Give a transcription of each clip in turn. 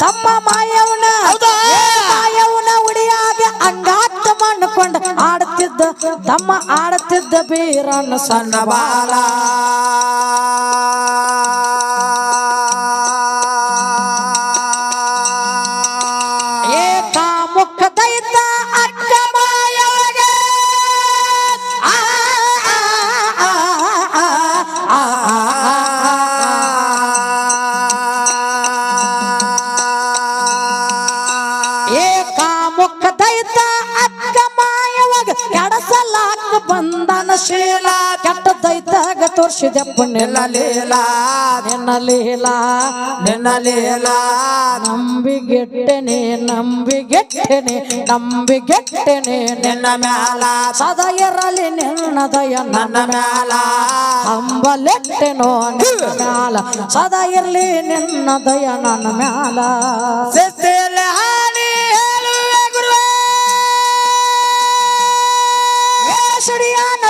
ತಮ್ಮ ಮಾಯವನ? ಮಾಯವನ ಉಡಿಯಾಗ ಅಂಗಾತ ಮಣ್ಕೊಂಡ ಆಡುತ್ತಿದ್ದ ತಮ್ಮ ಆಡುತ್ತಿದ್ದ ಬೀರಣ್ಣ ಸಣ್ಣ ಬಾಲ ಬಂದನ ಶೀಲ ಕೆಟ್ಟದ್ದೈತಾಗ ತೋರ್ಸಿದೆ ಪುಣ್ಯಲ ಲೀಲ ನಿನ್ನ ಲೀಲ ನಿನ್ನ ಲೀಲ. ನಂಬಿಗೆಟ್ಟೆನೆ ನಂಬಿಗೆಟ್ಟೆನೆ ನಂಬಿಗೆಟ್ಟೆನೆ. ನಿನ್ನ ಮ್ಯಾಲ. ಸದಾ ಇರಲಿ ನಿನ್ನ ದಯ ನನ್ನ ಮ್ಯಾಲ. ಹಂಬಲೆಟ್ಟೆನೋ ನಿನ್ನ ಮ್ಯಾಲ. ಸದಾ ಇರಲಿ ನಿನ್ನ ದಯ ನನ್ನ ಮ್ಯಾಲ. ಶಿಸ್ತಿಯಲ್ಲಿ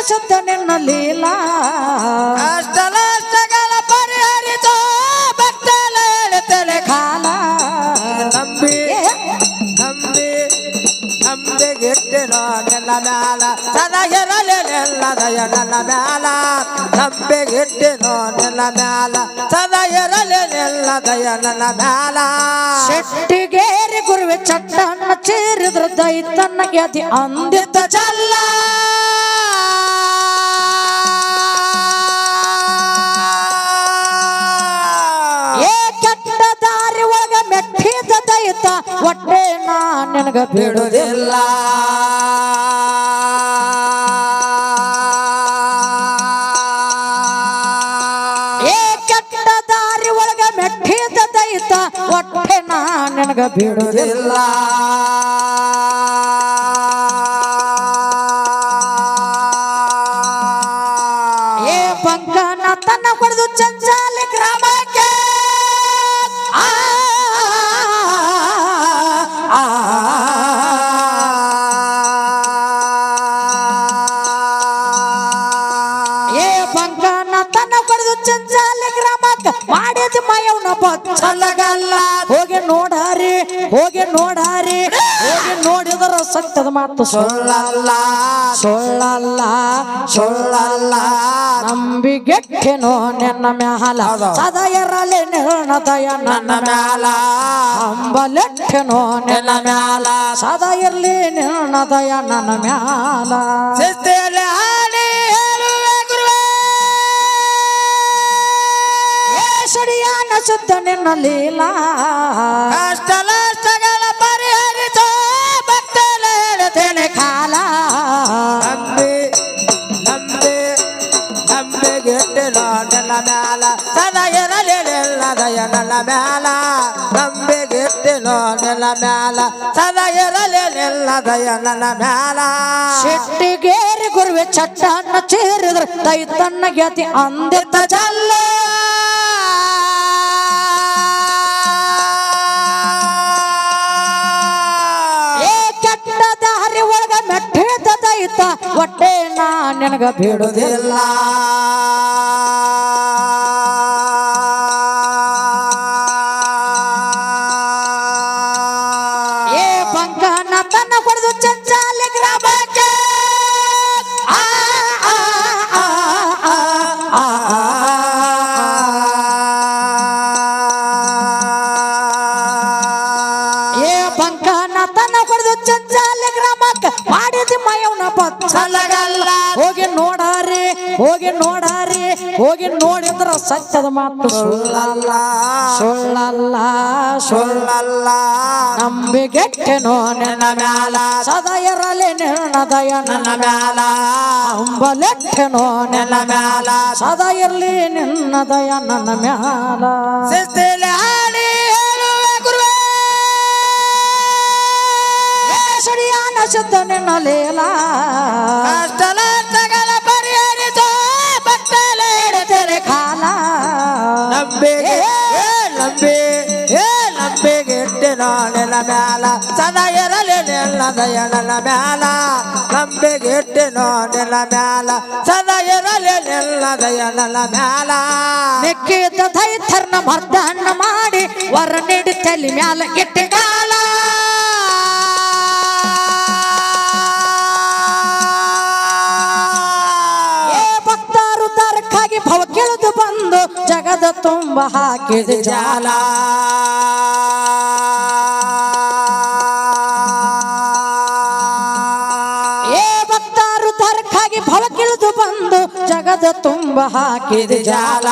ಶುದ್ಧ ನಿನ್ನ ಲೀಲಾ. ಕಷ್ಟ ನಷ್ಟಗಳ ಪರಿಹರಿಸೋ ಭಕ್ತಲ ಹೇಳ್ತೇನೆ ಕಾಲ. ನಂಬಿ ನಂಬಿ ನಂಬಿಗಿಟ್ಟಿರೋ ನೆಲ ಮ್ಯಾಲ. ಸದಾ ಇರಲಿ ನಿನ್ನ ದಯ ನನ್ನ ಮ್ಯಾಲ. ನಂಬಿಗಿಟ್ಟಿರೋ ನಿನ್ನ ಮ್ಯಾಲ. ಸದಾ ಇರಲಿ ನಿನ್ನ ದಯ ನನ್ನ ಮ್ಯಾಲ. ಶೆಟ್ಟಿಗೇರಿ ಗುರುವೆ ಚಟ್ಟನ್ನ ಚೀರಿದ್ರ ದೈತನ್ನ ಗೆದಿ ಅಂದಿದ್ದ ಚಲ್ಲ. ನಿನಗ ಬಿಡುವುದಿಲ್ಲ. ಏ ಕೆಟ್ಟ ದಾರಿ ಒಳಗ ಮೆಟ್ಟಿದ ದೈತ ಒಟ್ಟೆ ನಾ ನಿನಗ ಬಿಡುದಿಲ್ಲ ಏ ಪಂಕನ ತನ್ನ ಚಂಚಾಲಿ ಗ್ರಾಮಕ್ಕ ಮಾಡಿದ ಮಯವನ ಬಚ್ಚಲಗಲ್ಲ. ಹೋಗಿ ನೋಡಾರಿ ಹೋಗಿ ನೋಡಾರಿ ಹೋಗಿ ನೋಡಿದ್ರ ಸತ್ಯದ ಮಾತು ಸೊಳ್ಳಲ್ಲ ಸೊಳ್ಳಲ್ಲ ಸುಳ್ಳಲ್ಲ. ನಂಬಿಗೆಟ್ಟೆನೋ ನಿನ್ನ ಮ್ಯಾಲ ಸದಾ ಇರಲಿ ನಿರ್ಣದಯ ನನ್ನ ಮ್ಯಾಲ. ಅಂಬಲೆಟ್ಟೆನೋ ನಿನ್ನ ಮ್ಯಾಲ ಸದಾ ಇರಲಿ ನಿರ್ಣದಯ ನನ್ನ ಮ್ಯಾಲ. ಶಿಸ್ತಿಯಲ್ಲಿ ಶುದ್ಧ ನಿನ್ನ ಲೀಲಾ. ನಷ್ಟಗಳ ಪರಿಹರಿಸೋ ಭಕ್ತಲ ಹೇಳುತ್ತೇನೆ ಕಾಲ. ನಂಬಿ ನಂಬಿ ನಂಬಿಗಿಟ್ಟಿರೋ ನಿನ್ನ ಮ್ಯಾಲ. ಸದಾ ಇರಲಿ ನಿನ್ನ ದಯ ನನ್ನ ಮ್ಯಾಲ ನಂಬಿಗಿಟ್ಟಿರೋ ನಿನ್ನ ಮ್ಯಾಲ. ಸದಾ ಇರಲಿ ದಯ ನನ್ನ ಮ್ಯಾಲ. ಶೆಟ್ಟಿಗೇರಿ ಗುರುವೆ ಚಟ್ಟನ್ನ ಚೀರಿದ್ರ ದೈತನ್ನ ಗೆತಿ ಅಂದಿದ್ದ ಚಲ್ಲ ನಾ ನಿನಗ ಬಿಡುದಿಲ್ಲ ಏ ಪಂಕ ತನ್ನ ಹೊಡೆದು ಚಂಚಾಲಿ ಗ್ರಾಮಕ್ಕೆ ಏ ಪಂಕ ತನ್ನ ಹೊಡೆದು ಚಂಚಾಲಿ ಗ್ರಾಮಕ್ಕೆ ಮಾಡಿದ ಮಯವನ ನೋಡಾರಿ ಹೋಗಿ ನೋಡಾರಿ ಹೋಗಿ ನೋಡಿದ್ರ ಸತ್ಯದ ಮಾತು. ಸುಳ್ಳಲ್ಲ. ಸುಳ್ಳಲ್ಲ ಸುಳ್ಳಲ್ಲ. ನಂಬಿಗೆಟ್ಟೆನೋ ನನ್ನ ಮ್ಯಾಲ. ಸದಾ ಇರಲಿ ನಿರ್ಣದಯ ನನ್ನ ಮ್ಯಾಲ. ಅಂಬಲೆಟ್ಟೆನೋ ನನ್ನ ಮ್ಯಾಲ. ಸದಾ ಇರಲಿ ನಿನ್ನ ದಯ ನನ್ನ ಮ್ಯಾಲ ಹೇಳುವೆ ಗುರುವೇ. ಶುದ್ಧ ನಿನ್ನ ಲೀಲಾ. ಮ್ಯಾಲ. ಚೆನ್ನಾಗಿರಲಿ ಇರಲಿ ಇರಲಿಲ್ಲ ದಯ ನನ್ನ ಮ್ಯಾಲ. ನಂಬಿಗೆ ಇಟ್ಟಿನೋ ನಿನ್ನ ಮ್ಯಾಲ. ಚೆನ್ನಾಗಿರಲಿ ಇರಲಿಲ್ಲ ದಯ ನನ್ನ ಮ್ಯಾಲ. ಮೆಕ್ಕಿದ ದೈತರ್ನ ಮರ್ದನ್ನ ಮಾಡಿ ವರ ನೀಡಿ ತಲೆ ಮ್ಯಾಲ ಇಟ್ಟ ಕಾಲ ಏ ಭಕ್ತರು ತರಕ್ಕಾಗಿ ಭವ ಕೇಳಿದು ಬಂದು ಜಗದ ತುಂಬ ಹಾಕಿದ ಜಾಲ. ತರಕ್ಕಾಗಿ ಭವ ಕೇಳಿದು ಬಂದು ಜಗದ ತುಂಬ ಹಾಕಿದ ಜಾಲ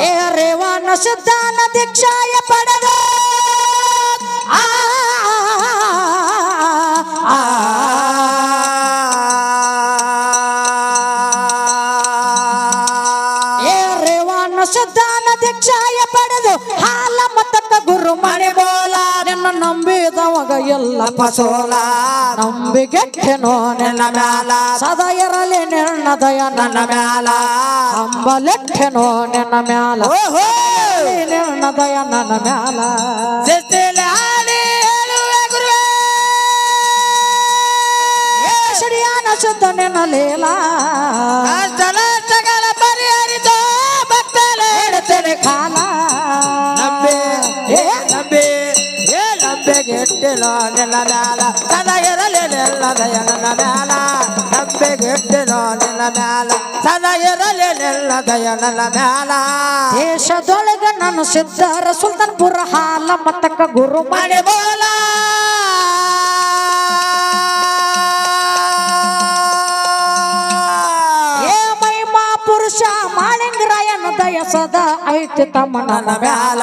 ಏ ಪಡೆದ ಸಿದ್ಧಾನ ದೀಕ್ಷಾಯ ಪಡೆದು ಹಾಲ ಗುರು ಮಣಿ ಬೋಲ ನಂಬಿದವಾಗ ಎಲ್ಲ ಪಸೋಲ. ಕೆನೋ ನಿನ್ನ ಮ್ಯಾಲ. ಸದಾ ಇರಲಿ ನನ್ನ ನನ್ನ ಮ್ಯಾಲ. ಅಂಬಲೆಟ್ಟೆನೋ ನಿನ್ನ ಮ್ಯಾಲ. ಓಹೋ! ನಿರ್ಣದಯ ನನ್ನ ಮ್ಯಾಲ. ಹಾಡಿ ಹೇಳುವೆ ಗುರುವೇ. ಶಡಿಯಾನ ಶುದ್ಧ ನಿನ್ನ ಲೀಲ ನಂಬಿಗೆ ಇಟ್ಟಿನೋ ನಿನ್ನ ಮ್ಯಾಲ ದಯ ನನ್ನ ಮ್ಯಾಲ ನಿನ್ನ ಮ್ಯಾಲ ದಯ ನನ್ನ ಮ್ಯಾಲ ದೇಶದೊಳಗ ನನ್ನ ಸಿದ್ಧರ ಸುಲ್ತಾನ್ಪುರ ಹಾಲ ಮತಕ್ಕ ಗುರು ಮಾಡಿ. ಬೋಲ. ಪುರುಷ ಮಾಳಿಂಗರಾಯನ ದಯ ಸದಾ ಐತಿ ತಮ್ಮ ನನ್ನ ಮ್ಯಾಲ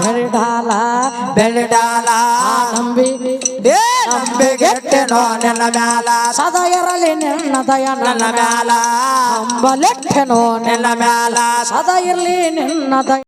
ಬೆಳೆಡಾಲ ಬೆಳೆಡಾಲ ನಂಬಿ ನಂಬಿಗೆಟ್ಟೆನೋ ನಿನ್ನ ಮ್ಯಾಲ. ಸದಾ ಇರಲಿ ನಿನ್ನ ದಯ ನನ್ನ ಮ್ಯಾಲ. ಅಂಬಲೆಟ್ಟೆನೋ ನಿನ್ನ ಮ್ಯಾಲ. ಸದಾ ಇರಲಿ ನಿನ್ನ ದಯ